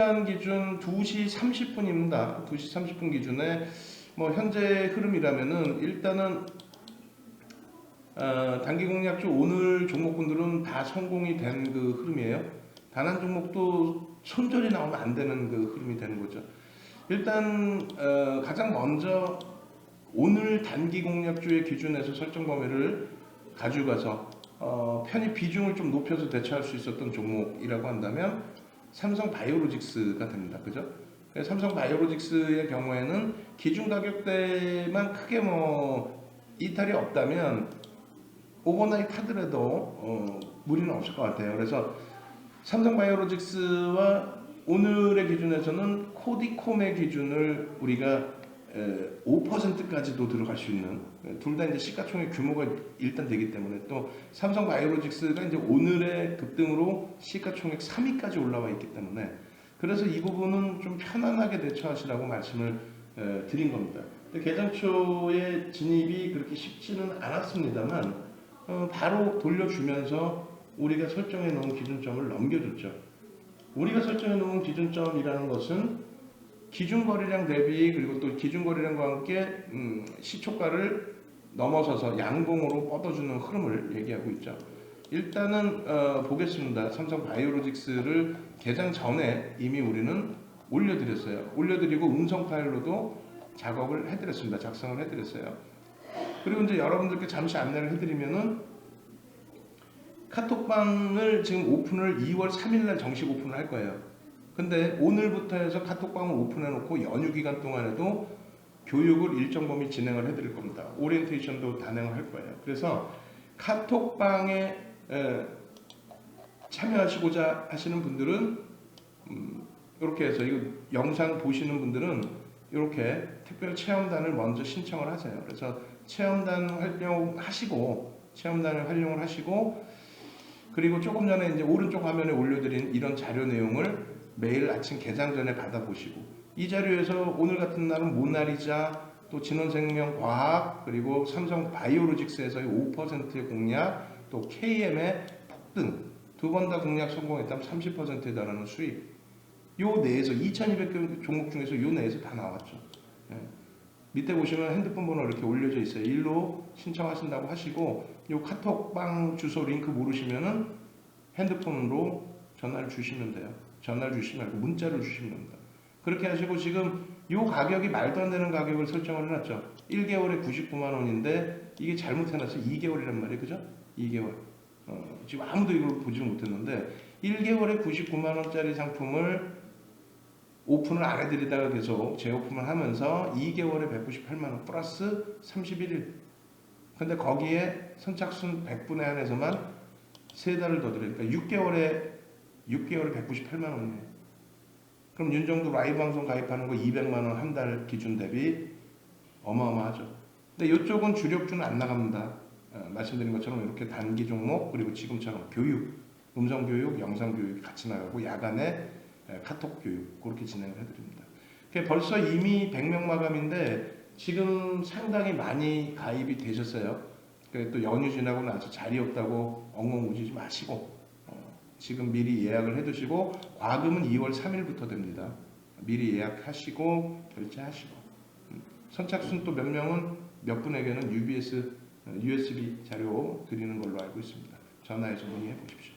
시간 기준 2시 30분입니다. 2시 30분 기준에 뭐 현재 흐름이라면은 일단은 어, 단기 공략주 오늘 종목군들은 다 성공이 된 그 흐름이에요. 단 한 종목도 손절이 나오면 안 되는 그 흐름이 되는 거죠. 일단 어, 가장 먼저 오늘 단기 공략주의 기준에서 설정 범위를 가져가서 어, 편입 비중을 좀 높여서 대처할 수 있었던 종목이라고 한다면 삼성 바이오로직스가 됩니다. 그죠? 삼성 바이오로직스의 경우에는 기준 가격대만 크게 뭐 이탈이 없다면 오버나잇 하더라도 어, 무리는 없을 것 같아요. 그래서 삼성 바이오로직스와 오늘의 기준에서는 코디콤의 기준을 우리가 5%까지도 들어갈 수 있는 둘 다 이제 시가총액 규모가 일단 되기 때문에 또 삼성 바이오로직스가 이제 오늘의 급등으로 시가총액 3위까지 올라와 있기 때문에 그래서 이 부분은 좀 편안하게 대처하시라고 말씀을 에, 드린 겁니다. 개장초의 진입이 그렇게 쉽지는 않았습니다만 어, 바로 돌려주면서 우리가 설정해 놓은 기준점을 넘겨줬죠. 우리가 설정해 놓은 기준점이라는 것은 기준 거래량 대비 그리고 또 기준 거래량과 함께 음, 시초가를 넘어서서 양봉으로 뻗어주는 흐름을 얘기하고 있죠. 일단은 어, 보겠습니다. 삼성 바이오로직스를 개장 전에 이미 우리는 올려드렸어요. 올려드리고 음성 파일로도 작업을 해드렸습니다. 작성을 해드렸어요. 그리고 이제 여러분들께 잠시 안내를 해드리면은 카톡방을 지금 오픈을 2월 3일날 정식 오픈을 할 거예요. 근데 오늘부터 해서 카톡방을 오픈해놓고 연휴 기간 동안에도 교육을 일정 범위 진행을 해드릴 겁니다. 오리엔테이션도 단행을 할 거예요. 그래서 카톡방에 에, 참여하시고자 하시는 분들은 음, 이렇게 해서 이거 영상 보시는 분들은 이렇게 특별 체험단을 먼저 신청을 하세요. 그래서 체험단 활용하시고 체험단을 활용을 하시고 그리고 조금 전에 이제 오른쪽 화면에 올려드린 이런 자료 내용을 매일 아침 개장 전에 받아보시고 이 자료에서 오늘 같은 날은 모나리자 또 진원생명과학 그리고 삼성 바이오로직스에서의 5%의 공략 또 KM의 폭등 두 번 다 공략 성공했다면 30%에 달하는 수익 요 내에서 2200개 종목 중에서 요 내에서 다 나왔죠. 예. 밑에 보시면 핸드폰 번호 이렇게 올려져 있어요. 일로 신청하신다고 하시고 요 카톡방 주소 링크 모르시면은 핸드폰으로 전화를 주시면 돼요. 전화를 주시면 말고 문자를 주시면 됩니다. 그렇게 하시고 지금 요 가격이 말도 안 되는 가격을 설정을 해놨죠. 1개월에 99만 원인데 이게 잘못해놨어요. 2개월이란 말이에요. 그죠? 2개월. 어, 지금 아무도 이걸 보지를 못했는데 1개월에 99만 원짜리 상품을 오픈을 안 해드리다가 계속 재오픈을 하면서 2개월에 198만 원 플러스 31일. 근데 거기에 선착순 100분의 한에서만 3달을 더 드려요. 그러니까 6개월에 6개월에 198만 원이에요. 그럼 윤정도 라이브 방송 가입하는 거 200만 원 한 달 기준 대비 어마어마하죠. 근데 이쪽은 주력주는 안 나갑니다. 어, 말씀드린 것처럼 이렇게 단기 종목 그리고 지금처럼 교육, 음성 교육, 영상 교육이 같이 나가고 야간에 에, 카톡 교육 그렇게 진행을 해드립니다. 벌써 이미 100명 마감인데 지금 상당히 많이 가입이 되셨어요. 그또 연휴 지나고 나서 자리 없다고 엉엉 우지지 마시고 어, 지금 미리 예약을 해두시고 과금은 2월 3일부터 됩니다. 미리 예약하시고 결제하시고 음, 선착순 또 몇 명은 몇 분에게는 UBS 어, USB 자료 드리는 걸로 알고 있습니다. 전화해서 문의해 보십시오.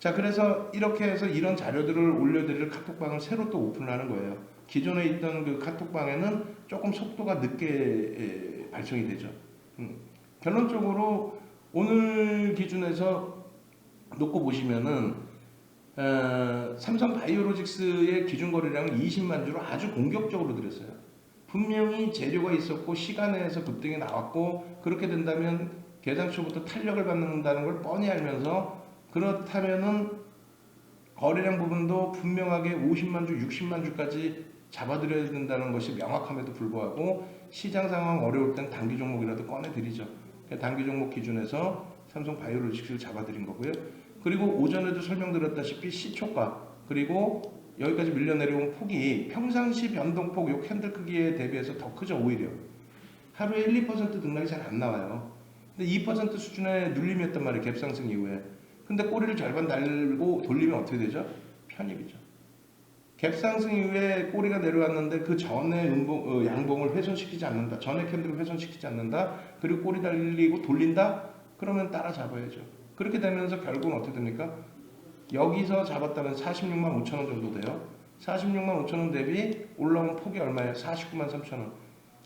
자, 그래서 이렇게 해서 이런 자료들을 올려드릴 카톡방을 새로 또 오픈을 하는 거예요. 기존에 있던 그 카톡방에는 조금 속도가 늦게 에, 발송이 되죠. 음, 결론적으로 오늘 기준에서 놓고 보시면은 어, 삼성 바이오로직스의 기준 거래량은 20만 주로 아주 공격적으로 드렸어요. 분명히 재료가 있었고 시간에서 급등이 나왔고 그렇게 된다면 개장 초부터 탄력을 받는다는 걸 뻔히 알면서 그렇다면은 거래량 부분도 분명하게 50만 주, 60만 주까지 잡아드려야 된다는 것이 명확함에도 불구하고 시장 상황 어려울 땐 단기 종목이라도 꺼내드리죠. 단기 종목 기준에서 삼성 바이오로직스를 잡아드린 거고요. 그리고 오전에도 설명드렸다시피 시초가 그리고 여기까지 밀려 내려온 폭이 평상시 변동폭 요 캔들 크기에 대비해서 더 크죠 오히려 하루에 1, 2% 등락이 잘 안 나와요. 근데 2% 수준의 눌림이었단 말이에요 갭상승 이후에. 근데 꼬리를 절반 달고 돌리면 어떻게 되죠? 편입이죠. 갭 상승 이후에 꼬리가 내려왔는데 그 전에 어, 양봉을 훼손시키지 않는다. 전에 캔들을 훼손시키지 않는다. 그리고 꼬리 달리고 돌린다. 그러면 따라잡아야죠. 그렇게 되면서 결국은 어떻게 됩니까? 여기서 잡았다면 46만 5천 원 정도 돼요. 46만 5천 원 대비 올라온 폭이 얼마예요? 49만 3천 원.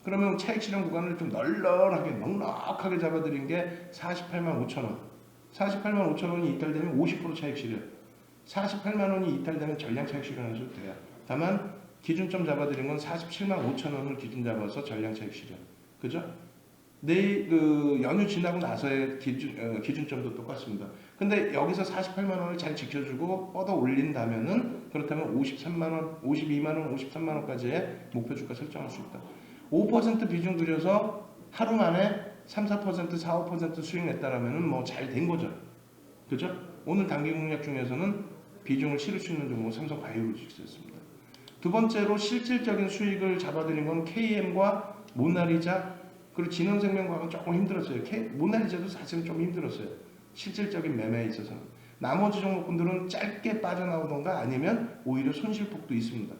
그러면 차익 실현 구간을 좀 널널하게 넉넉하게 잡아드린 게 48만 5천 원. 48만 5천 원이 이탈되면 50% 차익 실현. 48만 원이 이탈되면 전량 차익 실현하셔도 돼요. 다만 기준점 잡아드린 건 47만 5천 원을 기준 잡아서 전량 차익 실현. 그죠? 내일 그 연휴 지나고 나서의 기준 어, 기준점도 똑같습니다. 근데 여기서 48만 원을 잘 지켜주고 뻗어 올린다면은 그렇다면 53만 원, 52만 원, 53만 원까지의 목표 주가 설정할 수 있다. 5% 비중 들여서 하루 만에 3, 4%, 4, 5% 수익 냈다라면은 뭐 잘 된 거죠. 그죠? 오늘 단기 공략 중에서는 비중을 실을 수 있는 종목 삼성 바이오로직스였습니다. 두 번째로 실질적인 수익을 잡아들인 건 KM과 모나리자 그리고 진원생명과학은 조금 힘들었어요. 모나리자도 사실은 좀 힘들었어요. 실질적인 매매에 있어서는. 나머지 종목군들은 짧게 빠져나오던가 아니면 오히려 손실폭도 있습니다.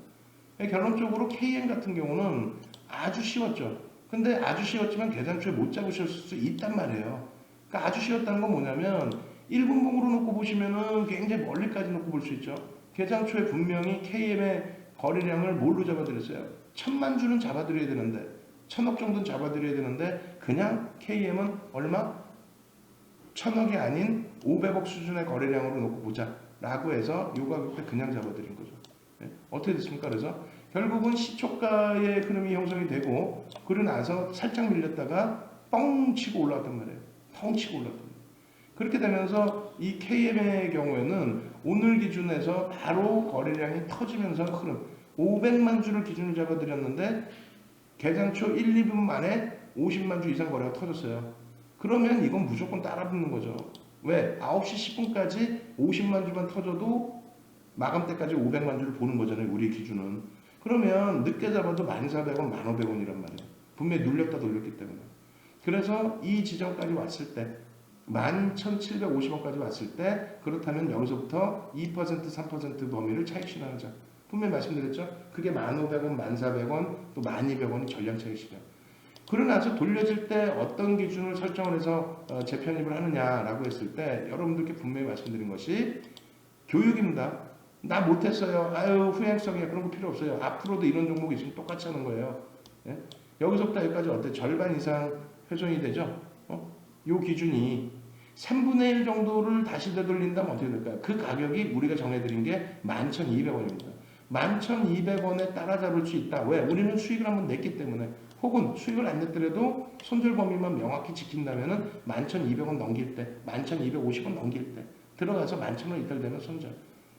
결론적으로 KM 같은 경우는 아주 쉬웠죠. 근데 아주 쉬웠지만 계산초에 못 잡으실 수 있단 말이에요. 그러니까 아주 쉬웠다는 건 뭐냐면 1분봉으로 놓고 보시면은 굉장히 멀리까지 놓고 볼 수 있죠. 계산초에 분명히 KM의 거래량을 뭘로 잡아드렸어요? 천만 주는 잡아드려야 되는데 천억 정도는 잡아드려야 되는데 그냥 KM은 얼마? 천억이 아닌 500억 수준의 거래량으로 놓고 보자 라고 해서 요 가격대 그냥 잡아드린 거죠. 네? 어떻게 됐습니까? 그래서 결국은 시초가의 흐름이 형성이 되고 그러고 나서 살짝 밀렸다가 뻥 치고 올라왔단 말이에요. 뻥 치고 올라왔단 말이에요. 그렇게 되면서 이 KM의 경우에는 오늘 기준에서 바로 거래량이 터지면서 흐름 500만 주를 기준으로 잡아드렸는데 개장 초 1, 2분 만에 50만 주 이상 거래가 터졌어요. 그러면 이건 무조건 따라붙는 거죠. 왜? 9시 10분까지 50만 주만 터져도 마감 때까지 500만 주를 보는 거잖아요. 우리 기준은. 그러면 늦게 잡아도 1,400원, 1,500원이란 말이에요. 분명히 눌렸다 돌렸기 때문에. 그래서 이 지점까지 왔을 때 11,750원까지 왔을 때 그렇다면 여기서부터 2% 3% 범위를 차익 실현하자. 분명히 말씀드렸죠. 그게 1,500원, 1,400원, 또 1,200원이 전량 차익 실현. 그러고 나서 돌려질 때 어떤 기준을 설정을 해서 어, 재편입을 하느냐라고 했을 때 여러분들께 분명히 말씀드린 것이 교육입니다. 나 못했어요. 아유 후행성이야. 그런 거 필요 없어요. 앞으로도 이런 종목이 있으면 똑같이 하는 거예요. 예? 여기서부터 여기까지 어때? 절반 이상 훼손이 되죠? 어? 요 기준이 3분의 1 정도를 다시 되돌린다면 어떻게 될까요? 그 가격이 우리가 정해드린 게 11,200원입니다. 11,200원에 따라잡을 수 있다. 왜? 우리는 수익을 한번 냈기 때문에 혹은 수익을 안 냈더라도 손절 범위만 명확히 지킨다면 11,200원 넘길 때, 11,250원 넘길 때 들어가서 11,000원 이탈되면 손절.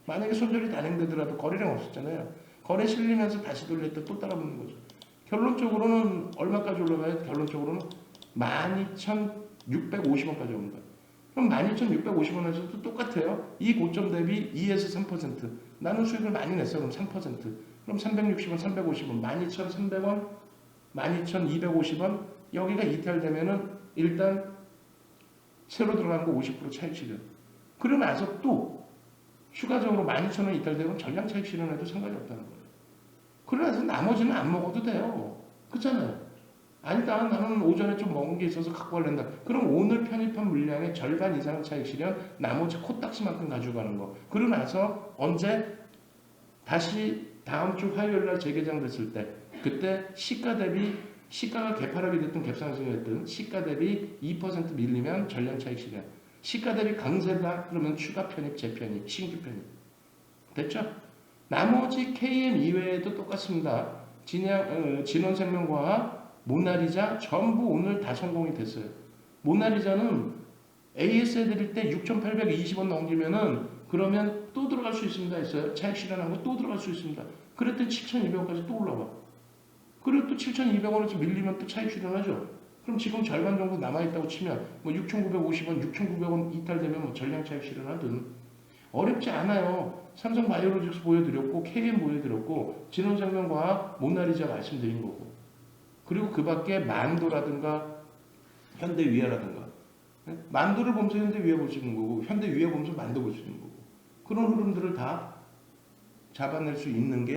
만약에 손절이 단행되더라도 거래량 없었잖아요. 거래 실리면서 다시 돌릴 때 또 따라붙는 거죠. 결론적으로는 얼마까지 올라가요? 결론적으로는 12,650원까지 옵니다. 그럼 12,650원에서도 똑같아요. 이 고점 대비 2에서 3%. 나는 수익을 많이 냈어. 그럼 3%. 그럼 360원, 350원, 12,300원, 12,250원. 여기가 이탈되면은 일단 새로 들어간 거 50% 차익 실현. 그러고 나서 또 추가적으로 12,000원 이탈되면 전량 차익 실현해도 상관이 없다는 거예요. 그러고 나서 나머지는 안 먹어도 돼요. 그렇잖아요. 아니다 나는 오전에 좀 먹은 게 있어서 갖고 갈랜다. 그럼 오늘 편입한 물량의 절반 이상 차익 실현, 나머지 코딱지만큼 가져가는 거. 그러고 나서 언제 다시 다음 주 화요일 날 재개장 됐을 때 그때 시가 대비 시가가 개파락이 됐든 갭상승이 됐든 시가 대비 2% 밀리면 전량 차익 실현. 시가 대비 강세다 그러면 추가 편입, 재편입, 신규 편입. 됐죠? 나머지 KM 이외에도 똑같습니다. 진양, 어, 진원생명과학 모나리자 전부 오늘 다 성공이 됐어요. 모나리자는 AS 해드릴 때 6,820원 넘기면은 그러면 또 들어갈 수 있습니다 했어요. 차익 실현한 거또 들어갈 수 있습니다. 그랬더니 7,200원까지 또 올라와. 그리고 또 7,200원에서 밀리면 또 차익 실현하죠. 그럼 지금 절반 정도 남아있다고 치면 뭐 6,950원, 6,900원 이탈되면 뭐 전량 차익 실현하든 어렵지 않아요. 삼성 바이오로직스 보여드렸고 KM 보여드렸고 진원생명과학 모나리자 말씀드린 거고 그리고 그 밖에 만도라든가 현대위아라든가 네? 만도를 보면서 현대위아 있는 거고 현대위아 보면서 만도 볼 수 있는 거고 그런 흐름들을 다 잡아낼 수 있는 게